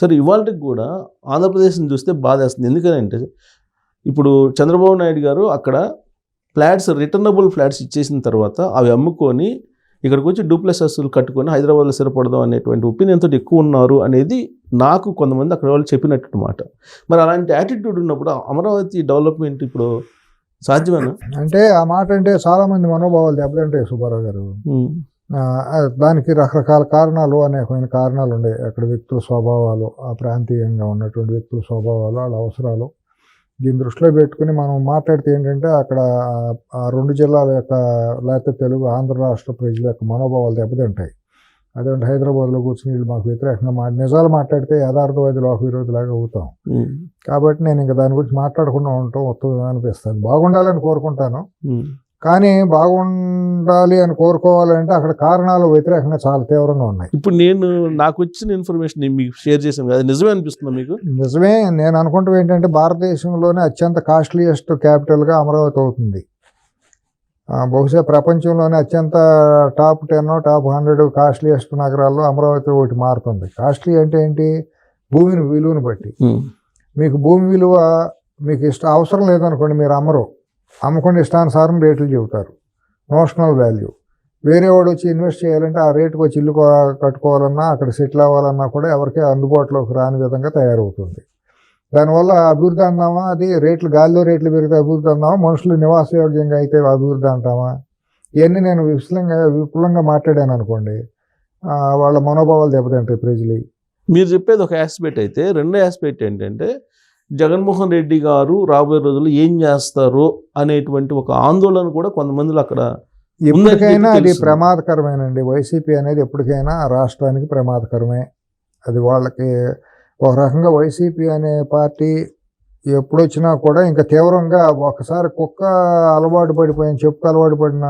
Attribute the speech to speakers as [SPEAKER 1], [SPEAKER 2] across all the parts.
[SPEAKER 1] సరే ఇవాళకి కూడా ఆంధ్రప్రదేశ్ని చూస్తే బాధేస్తుంది. ఎందుకంటే ఇప్పుడు చంద్రబాబు నాయుడు గారు అక్కడ ఫ్లాట్స్ రిటర్నబుల్ ఫ్లాట్స్ ఇచ్చేసిన తర్వాత అవి అమ్ముకొని ఇక్కడికి వచ్చి డూప్లెస్ కట్టుకొని హైదరాబాద్లో స్థిరపడదాం అనేటువంటి ఒపీనియన్ తోటి ఎక్కువ ఉన్నారు అనేది నాకు కొంతమంది అక్కడ వాళ్ళు చెప్పినట్టు మాట. మరి అలాంటి యాటిట్యూడ్ ఉన్నప్పుడు అమరావతి డెవలప్మెంట్ ఇప్పుడు సాధ్యమేనా?
[SPEAKER 2] అంటే ఆ మాట అంటే చాలా మంది మనోభావాలు దెబ్బతింటాయి సుబ్బారావు గారు. దానికి రకరకాల కారణాలు అనేకమైన కారణాలు ఉన్నాయి అక్కడ వ్యక్తుల స్వభావాలు ఆ ప్రాంతీయంగా ఉన్నటువంటి వ్యక్తుల స్వభావాలు వాళ్ళ అవసరాలు. దీన్ని దృష్టిలో పెట్టుకుని మనం మాట్లాడితే ఏంటంటే అక్కడ ఆ- రెండు జిల్లాల యొక్క లేకపోతే తెలుగు ఆంధ్ర రాష్ట్ర ప్రజల యొక్క మనోభావాలు దెబ్బతింటాయి. అదేంటి హైదరాబాద్లో కూర్చుని వీళ్ళు మాకు వ్యతిరేకంగా మా నిజాలు మాట్లాడితే యథార్థవాది లోక విరోధులాగా అవుతాం కాబట్టి నేను ఇంకా దాని గురించి మాట్లాడకుండా ఉండటం ఉత్తమం అనిపిస్తుంది బాగుండాలని కోరుకుంటాను. కానీ బాగుండాలి అని కోరుకోవాలంటే అక్కడ కారణాలు వ్యతిరేకంగా చాలా తీవ్రంగా ఉన్నాయి.
[SPEAKER 1] ఇప్పుడు నేను నాకు వచ్చిన ఇన్ఫర్మేషన్ మీకు షేర్ చేశాను కదా నిజమే అనిపిస్తుందా మీకు?
[SPEAKER 2] నిజమే నేను అనుకుంటాం ఏంటంటే భారతదేశంలోనే అత్యంత కాస్ట్లీయెస్ట్ క్యాపిటల్గా అమరావతి అవుతుంది. బహుశా ప్రపంచంలోనే అత్యంత top ten top hundred costliest నగరాల్లో అమరావతి ఒకటి మారుతుంది. కాస్ట్లీ అంటే ఏంటి? భూమిని విలువను బట్టి. మీకు భూమి విలువ మీకు ఇష్ట అవసరం లేదనుకోండి మీరు అమ్మరు. అమ్మకుండా ఇష్టానుసారం రేట్లు చెబుతారు. నోషనల్ వాల్యూ వేరే వాడు వచ్చి ఇన్వెస్ట్ చేయాలంటే ఆ రేటుకి వచ్చి ఇల్లు కట్టుకోవాలన్నా అక్కడ సెటిల్ అవ్వాలన్నా కూడా ఎవరికీ అందుబాటులోకి రాని విధంగా తయారవుతుంది. దానివల్ల అభివృద్ధి అందామా? అది రేట్లు గాలిలో రేట్లు పెరిగితే అభివృద్ధి అందామా? మనుషులు నివాసయోగ్యంగా అయితే అభివృద్ధి అంటామా? ఇవన్నీ నేను విపులంగా విపులంగా మాట్లాడాను అనుకోండి. వాళ్ళ మనోభావాలు దెబ్బతింటాయి ప్రజలు.
[SPEAKER 1] మీరు చెప్పేది ఒక ఆస్పెక్ట్ అయితే రెండో ఆస్పెక్ట్ ఏంటంటే జగన్మోహన్ రెడ్డి గారు రాబోయే రోజుల్లో ఏం చేస్తారు అనేటువంటి ఒక ఆందోళన కూడా కొంతమందిలో అక్కడ
[SPEAKER 2] ఎప్పటికైనా అది. ప్రమాదకరమేనండి. వైసీపీ అనేది ఎప్పటికైనా రాష్ట్రానికి ప్రమాదకరమే. అది వాళ్ళకి ఒక రకంగా వైసీపీ అనే పార్టీ ఎప్పుడు వచ్చినా కూడా ఇంకా తీవ్రంగా ఒకసారి కుక్క అలవాటు పడిపోయిన చెప్పుకు అలవాటు పడిన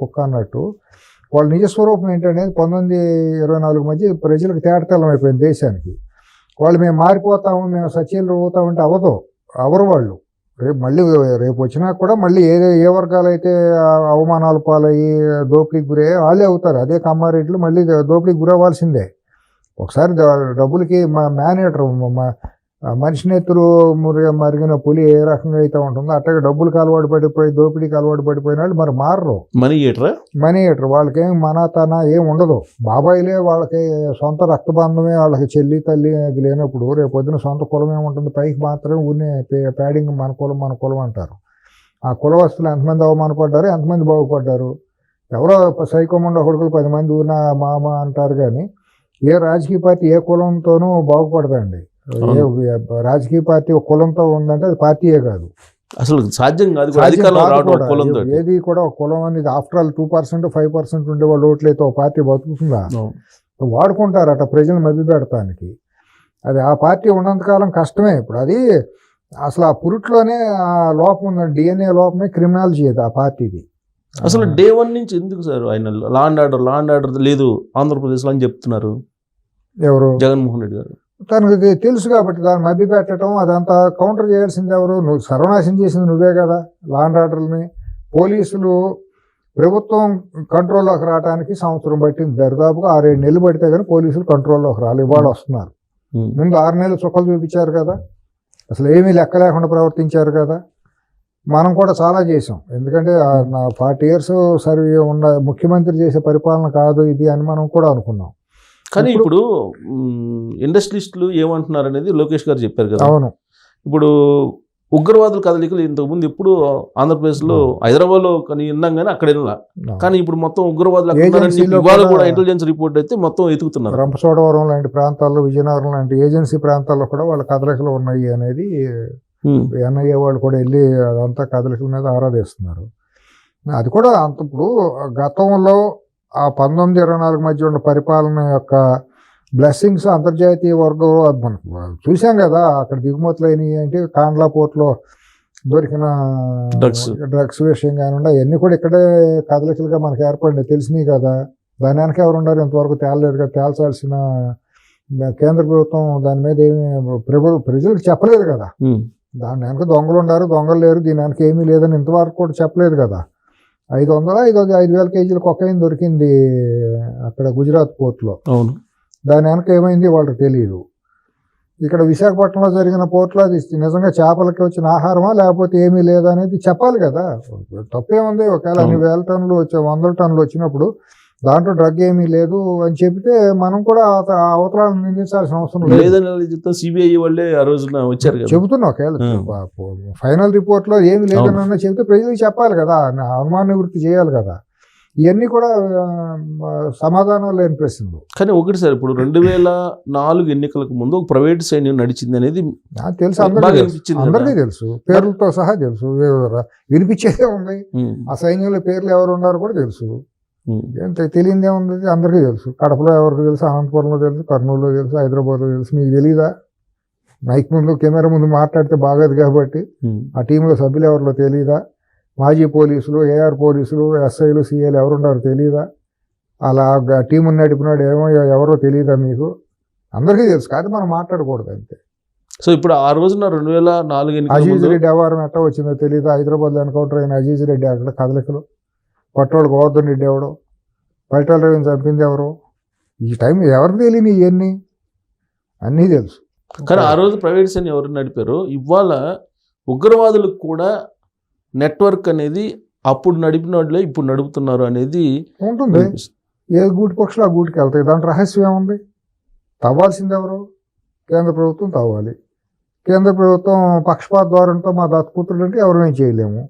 [SPEAKER 2] కుక్క అన్నట్టు వాళ్ళ నిజ స్వరూపం ఏంటనేది పంతొమ్మిది ఇరవై నాలుగు మధ్య ప్రజలకు తేటతెల్లం అయిపోయింది దేశానికి. వాళ్ళు మేము మారిపోతాము మేము సచీలు అవుతామంటే అవ్వదు అవరు వాళ్ళు. రేపు మళ్ళీ రేపు వచ్చినా కూడా మళ్ళీ ఏ ఏ వర్గాలు అయితే అవమానాలు పాలయ్యి దోపిడీకి గురే వాళ్ళే అవుతారు. అదే కమ్మారెడ్లు మళ్ళీ దోపిడీకి గురవ్వాల్సిందే. ఒకసారి డబ్బులకి మా మేనేటర్ మనిషిని ఎత్తురు మురి- మరిగిన పులి ఏ రకంగా అయితే ఉంటుందో అట్టగా డబ్బులకు అలవాటు పడిపోయి దోపిడీకి అలవాటు పడిపోయిన వాళ్ళు మరి మారరు.
[SPEAKER 1] మనీ ఎటరా
[SPEAKER 2] మనీ ఎటర్ వాళ్ళకేం మన తన ఏం ఉండదు. బాబాయిలే వాళ్ళకి సొంత రక్తబంధమే వాళ్ళకి చెల్లి తల్లి అది లేనప్పుడు రేపు పొద్దున సొంత కులం ఏముంటుంది పైకి మాత్రమే ఊరినే ప్యాడింగ్ మన కులం మన కులం అంటారు. ఆ కులవస్తులు ఎంతమంది అవమానపడ్డారు? ఎంతమంది బాగుపడ్డారు? ఎవరో సైకోమండ కొడుకులు పది మంది ఊరిన మామ అంటారు కానీ ఏ రాజకీయ పార్టీ ఏ కులంతోనూ బాగుపడదండి. రాజకీయ పార్టీ ఒక కులంతో ఉందంటే అది పార్టీయే కాదు.
[SPEAKER 1] అసలు సాధ్యం కాదు. కులంతో.
[SPEAKER 2] ఏది కూడా ఒక కులం అనేది after all two percent five percent ఉండే వాళ్ళు ఓట్లయితే ఒక పార్టీ బతుకుతుందా? వాడుకుంటారట ప్రజలు మభ్య పెడతానికి అది ఆ పార్టీ ఉన్నంతకాలం కష్టమే. ఇప్పుడు అది అసలు ఆ పురుట్లోనే ఆ లోపం ఉందండి. డిఎన్ఏ లోపమే క్రిమినాలజీ అది ఆ పార్టీది.
[SPEAKER 1] అసలు డే వన్ నుంచి ఎందుకు సార్ ఆయన law and order law and order లేదు ఆంధ్రప్రదేశ్లో అని చెప్తున్నారు.
[SPEAKER 2] ఎవరు?
[SPEAKER 1] జగన్మోహన్ రెడ్డి గారు.
[SPEAKER 2] తనకు తెలుసు కాబట్టి దాన్ని మభ్య పెట్టడం అదంతా కౌంటర్ చేయాల్సింది ఎవరు? నువ్వు సర్వనాశం చేసింది నువ్వే కదా లాండ్ ఆర్డర్ని పోలీసులు ప్రభుత్వం కంట్రోల్లోకి రావడానికి సంవత్సరం పట్టింది. దరిదాపుగా ఆరేడు నెలలు పడితే కానీ పోలీసులు కంట్రోల్లోకి రాలి ఇవాళ వస్తున్నారు. ముందు ఆరు నెలలు చుక్కలు చూపించారు కదా. అసలు ఏమీ లెక్క లేకుండా ప్రవర్తించారు కదా. మనం కూడా చాలా చేసాం ఎందుకంటే నా ఫార్టీ ఇయర్స్ సర్వే ఉన్న ముఖ్యమంత్రి చేసే పరిపాలన కాదు ఇది అని మనం కూడా అనుకున్నాం.
[SPEAKER 1] కానీ
[SPEAKER 2] ఇప్పుడు-
[SPEAKER 1] ఇండస్ట్రియలిస్టులు ఏమంటున్నారు అనేది లోకేష్ గారు చెప్పారు కదా.
[SPEAKER 2] అవును.
[SPEAKER 1] ఇప్పుడు ఉగ్రవాదుల కదలికలు ఇంతకుముందు ఎప్పుడు ఆంధ్రప్రదేశ్లో హైదరాబాద్లో కానీ విన్నాం కానీ అక్కడ వినలా కానీ ఇప్పుడు మొత్తం ఉగ్రవాదులు ఇవాళ
[SPEAKER 2] కూడా-
[SPEAKER 1] ఇంటెలిజెన్స్ రిపోర్ట్ అయితే మొత్తం ఎతుకుతున్నారు.
[SPEAKER 2] రంపచోడవరం లాంటి ప్రాంతాల్లో విజయనగరం లాంటి ఏజెన్సీ ప్రాంతాల్లో కూడా వాళ్ళ కదలికలు ఉన్నాయి అనేది
[SPEAKER 1] ఉమ్.
[SPEAKER 2] ఎన్ఐఏ వాళ్ళు కూడా వెళ్ళి అదంతా కదలికల మీద ఆరాధిస్తున్నారు. అది కూడా అంత ఇప్పుడు గతంలో ఆ పంతొమ్మిది ఇరవై నాలుగు మధ్య ఉన్న పరిపాలన యొక్క బ్లెస్సింగ్స్ అంతర్జాతీయ వర్గం అది మనకు చూసాం కదా అక్కడ దిగుమతులు అయినాయి అంటే కాండ్లా పోర్ట్లో దొరికిన
[SPEAKER 1] Drugs.
[SPEAKER 2] డ్రగ్స్ విషయం కానివ్వండి అవన్నీ కూడా ఇక్కడే కదలికలుగా మనకు ఏర్పడినాయి తెలిసినాయి కదా. దాని వెనక ఎవరు ఉన్నారు? ఇంతవరకు తేలలేదు కదా. తేల్చాల్సిన కేంద్ర ప్రభుత్వం దాని మీద ఏమి ప్రభు ప్రజలకు చెప్పలేదు కదా. దాని వెనక దొంగలు ఉన్నారు దొంగలు లేరు దీని వెనక ఏమీ లేదని ఇంతవరకు కూడా చెప్పలేదు కదా. ఐదు వందల ఐదు ఐదు వేల కేజీల కొకైన్ దొరికింది అక్కడ గుజరాత్ పోర్ట్లో.
[SPEAKER 1] అవును.
[SPEAKER 2] దాని వెనక ఏమైంది వాళ్ళకి తెలియదు ఇక్కడ విశాఖపట్నంలో జరిగిన పోర్ట్లో అది నిజంగా చేపలకి వచ్చిన ఆహారమా లేకపోతే ఏమీ లేదా అనేది చెప్పాలి కదా. తప్పేముంది ఒకవేళ అన్ని వేల టన్నులు వచ్చే వందల టన్నులు వచ్చినప్పుడు దాంట్లో డ్రగ్ ఏమీ లేదు అని చెప్తే మనం కూడా అవత- ఆ అవతలను నిందించాల్సిన అవసరం లేదు.
[SPEAKER 1] లేదని సిబిఐ వాళ్ళే ఆ రోజున వచ్చారు
[SPEAKER 2] చెబుతున్నా ఒకవేళ. ఫైనల్ రిపోర్ట్లో ఏమి లేదన్నా చెబితే ప్రజలకు చెప్పాలి కదా. అనుమాన నివృత్తి చేయాలి కదా. ఇవన్నీ కూడా సమాధానం లేని ప్రశ్నలు.
[SPEAKER 1] కానీ ఒకటి సార్ ఇప్పుడు రెండు వేల నాలుగు ఎన్నికలకు ముందు ఒక ప్రైవేట్ సైన్యం నడిచింది అనేది
[SPEAKER 2] నాకు తెలుసు. అందరికీ అందరికీ. తెలుసు. పేర్లతో సహా తెలుసు. వినిపించేదే ఉంది. ఆ సైన్యంలో పేర్లు ఎవరు ఉన్నారో కూడా తెలుసు. తె- తెలియందే ఉంది అందరికీ తెలుసు. కడపలో ఎవరికి తెలుసు అనంతపురంలో తెలుసు కర్నూలులో తెలుసు హైదరాబాద్లో తెలుసు మీకు తెలీదా? మైక్ ముందు కెమెరా ముందు మాట్లాడితే బాగోదు కాబట్టి. ఆ టీంలో సభ్యులు ఎవరిలో తెలియదా మాజీ పోలీసులు ఏఆర్ పోలీసులు ఎస్ఐలు సిఐలు ఎవరున్నారో తెలియదా అలా టీం నడిపినాడు ఏమో ఎవరో తెలియదా మీకు? అందరికీ తెలుసు కానీ మనం మాట్లాడకూడదు అంతే.
[SPEAKER 1] సో ఇప్పుడు ఆ రోజున రెండు వేల నాలుగు
[SPEAKER 2] అజీజ్ రెడ్డి వ్యవహారం ఎట్లా వచ్చిందో తెలియదా హైదరాబాద్లో ఎన్కౌంటర్ అయిన అజీజ్ రెడ్డి అక్కడ కదలికలు. పట్టోళ్ళు గోవర్ధన్ రెడ్డి ఎవడు రవిని చంపింది ఎవరు? ఈ టైం ఎవరికి తెలియని ఇవన్నీ అన్నీ తెలుసు.
[SPEAKER 1] కానీ ఆ రోజు ప్రైవేట్ సైన్యం ఎవరు నడిపారో ఇవాళ ఉగ్రవాదులకు కూడా నెట్వర్క్ అనేది అప్పుడు నడిపిన వాళ్ళే ఇప్పుడు నడుపుతున్నారు అనేది
[SPEAKER 2] ఉంటుంది. ఏ గూటి పక్షులు ఆ గూటికి వెళ్తాయి? దాంట్లో రహస్యం ఏముంది? తవ్వాల్సింది ఎవరు? కేంద్ర ప్రభుత్వం తవ్వాలి. కేంద్ర ప్రభుత్వం పక్షపాత ద్వారంతో మా దత్తపుత్రుడు అంటే ఎవరు చేయలేము.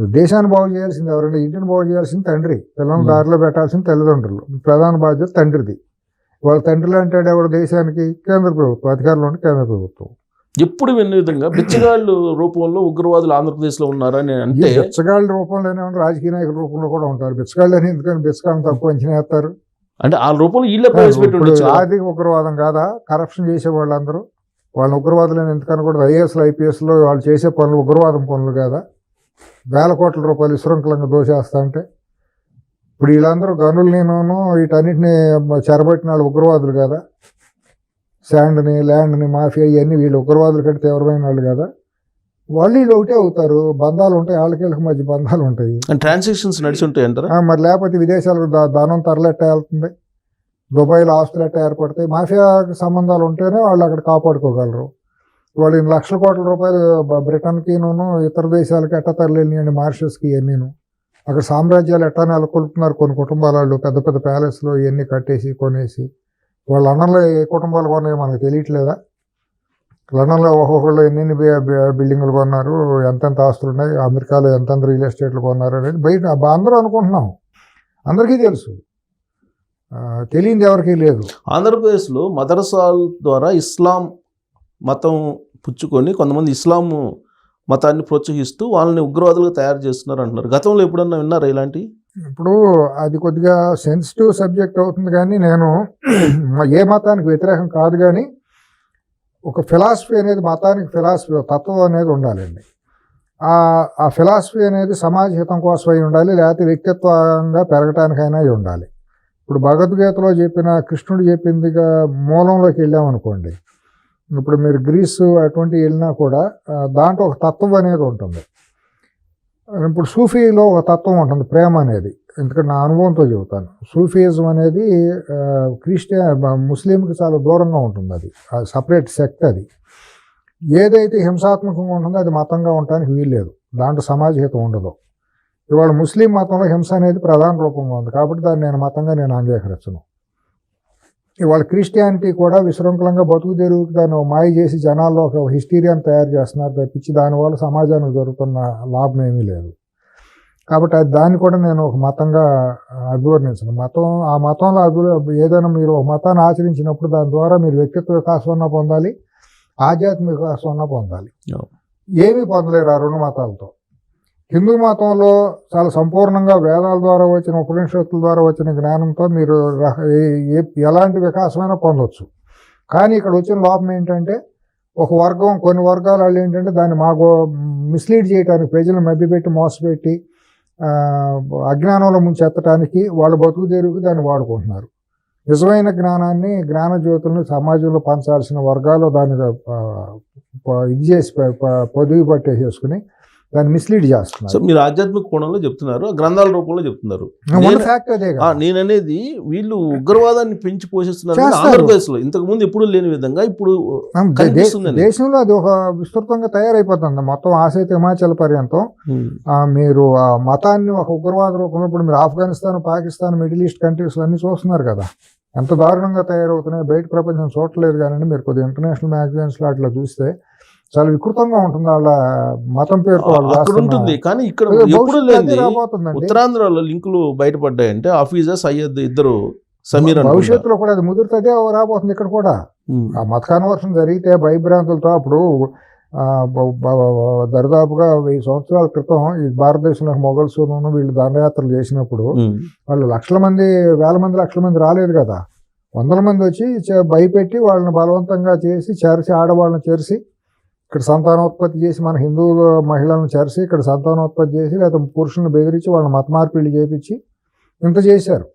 [SPEAKER 2] దేశాన్ని బాగు చేయాల్సింది ఎవరంటే ఇంటిని బాగు చేయాల్సింది తండ్రి. పిల్లల్ని
[SPEAKER 1] Hmm.
[SPEAKER 2] దారిలో పెట్టాల్సింది తల్లిదండ్రులు. ప్రధాన బాధ్యత తండ్రిది. వాళ్ళ తండ్రిలో అంటే ఎవరు దేశానికి? కేంద్ర ప్రభుత్వం. అధికారంలో కేంద్ర ప్రభుత్వం.
[SPEAKER 1] ఎప్పుడు విన్న విధంగా బిచ్చగాళ్ళు రూపంలో ఉగ్రవాదులు ఆంధ్రప్రదేశ్లో ఉన్నారని అంటే
[SPEAKER 2] బిచ్చగాళ్ళ రూపంలోనే రాజకీయ నాయకుల రూపంలో కూడా ఉంటారు. బిచ్చగాళ్ళు అని ఎందుకని? బిచ్చగాళ్ళని తక్కువ అంచనా వేస్తారు.
[SPEAKER 1] అంటే ఆ రూపంలో వీళ్ళే ప్రవేశపెట్టి.
[SPEAKER 2] ఆర్థిక ఉగ్రవాదం కాదా? కరప్షన్ చేసే వాళ్ళందరూ. వాళ్ళని ఉగ్రవాదులను ఎందుకని కూడా ఐఏఎస్లు ఐపీఎస్లో వాళ్ళు చేసే పనులు ఉగ్రవాదం పనులు కాదా? వేల కోట్ల రూపాయలు విశృంఖలంగా దోషేస్తా అంటే ఇప్పుడు వీళ్ళందరూ గనులు నేను వీటన్నిటిని చెరబట్టిన వాళ్ళు ఉగ్రవాదులు కదా. శాండ్ని ల్యాండ్ని మాఫియా ఇవన్నీ వీళ్ళు ఉగ్రవాదుల కంటే తీవ్రమైన వాళ్ళు కదా. వాళ్ళు వీళ్ళు ఒకటే అవుతారు. బంధాలు ఉంటాయి. వాళ్ళకి మధ్య బంధాలు ఉంటాయి.
[SPEAKER 1] ట్రాన్సాక్షన్స్ నడిచి ఉంటాయి అంటారా?
[SPEAKER 2] మరి లేకపోతే విదేశాలకు ధనం తరలెట్ట వెళ్తుంది. దుబాయ్లో ఆస్తులు ఎట్ట ఏర్పడతాయి. మాఫియా సంబంధాలు ఉంటేనే వాళ్ళు అక్కడ కాపాడుకోగలరు. వాళ్ళు ఇన్ని లక్షల కోట్ల రూపాయలు బ్రిటన్కి నూను ఇతర దేశాలకి ఎట్టా తరలినాయండి మారిషస్కి ఇవన్నీను అక్కడ సామ్రాజ్యాలు ఎట్టా నెలకొల్పుతున్నారు కొన్ని కుటుంబాలు వాళ్ళు పెద్ద పెద్ద ప్యాలెస్లో ఇవన్నీ కట్టేసి కొనేసి. వాళ్ళ లండన్లో ఏ కుటుంబాలు కొన్నాయో మనకు తెలియట్లేదా? లండన్లో ఒక్కొక్కళ్ళు ఎన్ని బిల్డింగ్లు కొన్నారు ఎంతెంత ఆస్తులు ఉన్నాయి అమెరికాలో ఎంతెంత రియల్ ఎస్టేట్లు కొన్నారు అనేది బయట అందరూ అనుకుంటున్నాం. అందరికీ తెలుసు. తెలియంది ఎవరికీ లేదు.
[SPEAKER 1] ఆంధ్రప్రదేశ్లో మదరసాల ద్వారా ఇస్లాం మతం పుచ్చుకొని కొంతమంది ఇస్లాం మతాన్ని ప్రోత్సహిస్తూ వాళ్ళని ఉగ్రవాదులుగా తయారు చేస్తున్నారు అంటున్నారు గతంలో ఎప్పుడన్నా విన్నారా ఇలాంటి?
[SPEAKER 2] ఇప్పుడు అది కొద్దిగా సెన్సిటివ్ సబ్జెక్ట్ అవుతుంది కానీ నేను ఏ మతానికి వ్యతిరేకం కాదు కానీ ఒక ఫిలాసఫీ అనేది మతానికి ఫిలాసఫీ తత్వం అనేది ఉండాలండి. ఆ ఆ ఫిలాసఫీ అనేది సమాజ హితం కోసం అయి ఉండాలి లేకపోతే వ్యక్తిత్వంగా పెరగటానికైనా అయి ఉండాలి. ఇప్పుడు భగవద్గీతలో చెప్పిన కృష్ణుడు చెప్పిందిగా మూలంలోకి వెళ్ళామనుకోండి ఇప్పుడు మీరు గ్రీసు అటువంటి వెళ్ళినా కూడా దాంట్లో ఒక తత్వం అనేది ఉంటుంది. ఇప్పుడు సూఫీలో ఒక తత్వం ఉంటుంది ప్రేమ అనేది. ఎందుకంటే నా అనుభవంతో చెబుతాను. సూఫీజం అనేది క్రిస్టియన్ ముస్లింకి చాలా దూరంగా ఉంటుంది అది. సపరేట్ సెక్ట్ అది. ఏదైతే హింసాత్మకంగా ఉంటుందో అది మతంగా ఉండటానికి వీల్లేదు. దాంట్లో సమాజహితం ఉండదు. ఇవాళ ముస్లిం మతంలో హింస అనేది ప్రధాన రూపంగా ఉంది. కాబట్టి దాన్ని నేను మతంగా నేను అంగీకరించను. ఇవాళ క్రిస్టియానిటీ కూడా విశృంఖలంగా బతుకు తెరువుకి దాన్ని మాయ చేసి జనాల్లో ఒక హిస్టీరియాని తయారు చేస్తున్నారు తప్పించి దానివల్ల సమాజానికి జరుగుతున్న లాభం ఏమీ లేదు. కాబట్టి అది దాన్ని కూడా నేను ఒక మతంగా అభివర్ణించను. మతం ఆ మతంలో అభి ఏదైనా మీరు ఒక మతాన్ని ఆచరించినప్పుడు దాని ద్వారా మీరు వ్యక్తిత్వ వికాసం పొందాలి ఆధ్యాత్మిక వికాసం పొందాలి. ఏమీ పొందలేరు ఆ రెండు మతాలతో. హిందూ మతంలో చాలా సంపూర్ణంగా వేదాల ద్వారా వచ్చిన ఉపనిషత్తుల ద్వారా వచ్చిన జ్ఞానంతో మీరు ఎలాంటి వికాసమైనా పొందొచ్చు. కానీ ఇక్కడ వచ్చిన లోపం ఏంటంటే ఒక వర్గం కొన్ని వర్గాల వాళ్ళు ఏంటంటే దాన్ని మాకు మిస్లీడ్ చేయడానికి ప్రజలను మభ్యపెట్టి మోసపెట్టి అజ్ఞానంలో ముంచెత్తడానికి వాళ్ళు బతుకు తెరువుకి దాన్ని వాడుకుంటున్నారు. నిజమైన జ్ఞానాన్ని జ్ఞాన జ్యోతులను సమాజంలో పంచాల్సిన వర్గాలు దాన్ని ఇది చేసి ప- పొదిగి పట్టేసేసుకుని దాన్ని మిస్లీడ్
[SPEAKER 1] సో
[SPEAKER 2] చేస్తున్నారు
[SPEAKER 1] మీరు ఆధ్యాత్మిక కోణంలో చెప్తున్నారు గ్రంథాల రూపంలో చెప్తున్నారు. నేననేది వీళ్ళు ఉగ్రవాదాన్ని పెంచి పోషిస్తున్నారు ఇంతకు ముందు ఎప్పుడు లేని విధంగా ఇప్పుడు.
[SPEAKER 2] దేశంలో అది ఒక విస్తృతంగా తయారైపోతుంది. మొత్తం ఆసేత హిమాచల్ పర్యంతం. మీరు ఆ మతాన్ని ఒక ఉగ్రవాద రూపంలో ఇప్పుడు మీరు Afghanistan Pakistan middle east countries అన్ని చూస్తున్నారు కదా. ఎంత దారుణంగా తయారవుతున్నాయి బయట ప్రపంచం చూడట్లేదు కానీ మీరు కొద్దిగా ఇంటర్నేషనల్ మ్యాగజైన్స్ అట్లా చూస్తే చాలా వికృతంగా ఉంటుంది వాళ్ళ మతం పేరుతో
[SPEAKER 1] అక్కడ ఉంటుంది. కానీ ఇక్కడ ఎప్పుడు
[SPEAKER 2] రాబోతుందండి.
[SPEAKER 1] ఉత్తరాంధ్రలో లింకులు బయటపడ్డాయంటే హఫీజా సయ్యద్ ఇద్దరు సమీర్.
[SPEAKER 2] భవిష్యత్తులో కూడా అది ముదురుతుందే రాబోతుంది ఇక్కడ కూడా. ఆ మత కన్వర్షన్ జరిగితే భయభ్రాంతులతో అప్పుడు దరిదాపుగా వెయ్యి సంవత్సరాల క్రితం ఈ భారతదేశంలో మొఘల్స్ వీళ్ళు దండయాత్రలు చేసినప్పుడు వాళ్ళు లక్షల మంది వేల మంది లక్షల మంది రాలేదు కదా. వందల మంది వచ్చి భయపెట్టి వాళ్ళని బలవంతంగా చేసి చేర్చి ఆడవాళ్ళని చేర్చి ఇక్కడ సంతానోత్పత్తి చేసి మన హిందువుల మహిళలను చేర్చి ఇక్కడ సంతానోత్పత్తి చేసి లేదా పురుషులను బెదిరించి వాళ్ళని మత మార్పిడి చేపించి ఇంత చేశారు.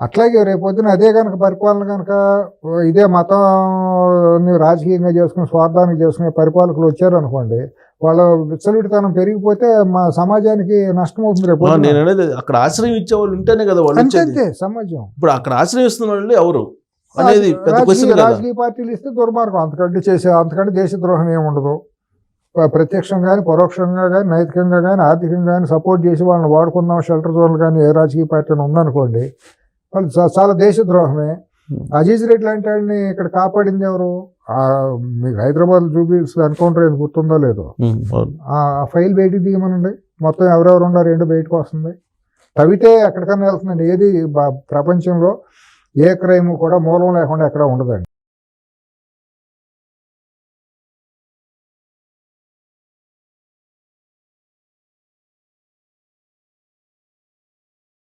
[SPEAKER 2] అట్లాగే రేపొద్దున అదే కనుక పరిపాలన కనుక ఇదే మతాన్ని రాజకీయంగా చేసుకుని స్వార్థానికి చేసుకునే పరిపాలకులు వచ్చారు అనుకోండి వాళ్ళ విచ్చలవిడితనం పెరిగిపోతే మా సమాజానికి నష్టం అవుతుంది రేపు
[SPEAKER 1] నేను అనేది అక్కడ ఆశ్రయం ఇచ్చే వాళ్ళు ఉంటేనే కదా వాళ్ళు
[SPEAKER 2] అంతే సమాజం.
[SPEAKER 1] ఇప్పుడు అక్కడ ఆశ్రయం ఇస్తున్న వాళ్ళు ఎవరు? అనేది పెద్ద
[SPEAKER 2] రాజకీయ-
[SPEAKER 1] క్వశ్చన్ కదా.
[SPEAKER 2] రాజకీయ పార్టీలు ఇస్తే దుర్మార్గం. అంతకంటే చేసే అంతకంటే దేశద్రోహం ఏమి ఉండదు. ప్రత్యక్షంగా కానీ పరోక్షంగా కానీ నైతికంగా కానీ ఆర్థికంగా కానీ సపోర్ట్ చేసి వాళ్ళని వాడుకుందాం షెల్టర్ జోన్లు కానీ ఏ రాజకీయ పార్టీ ఉందనుకోండి వాళ్ళు చాలా దేశద్రోహమే
[SPEAKER 1] Hmm.
[SPEAKER 2] అజీజ్ రెడ్డి లాంటి వాడిని ఇక్కడ కాపాడింది ఎవరు? మీకు హైదరాబాద్ జూబిల్స్ ఎన్కౌంటర్ ఏది గుర్తుందో లేదో?
[SPEAKER 1] అవును.
[SPEAKER 2] ఆ ఫైల్ బయటికి తీయమనండి. మొత్తం ఎవరెవరు ఉన్నారు ఏంటో బయటకు వస్తుంది. తవ్వితే ఎక్కడికన్నా వెళ్తుందండి. ఏది ప్రపంచంలో ఏ క్రైమ్ కూడా మూలం లేకుండా ఎక్కడ ఉండదండి.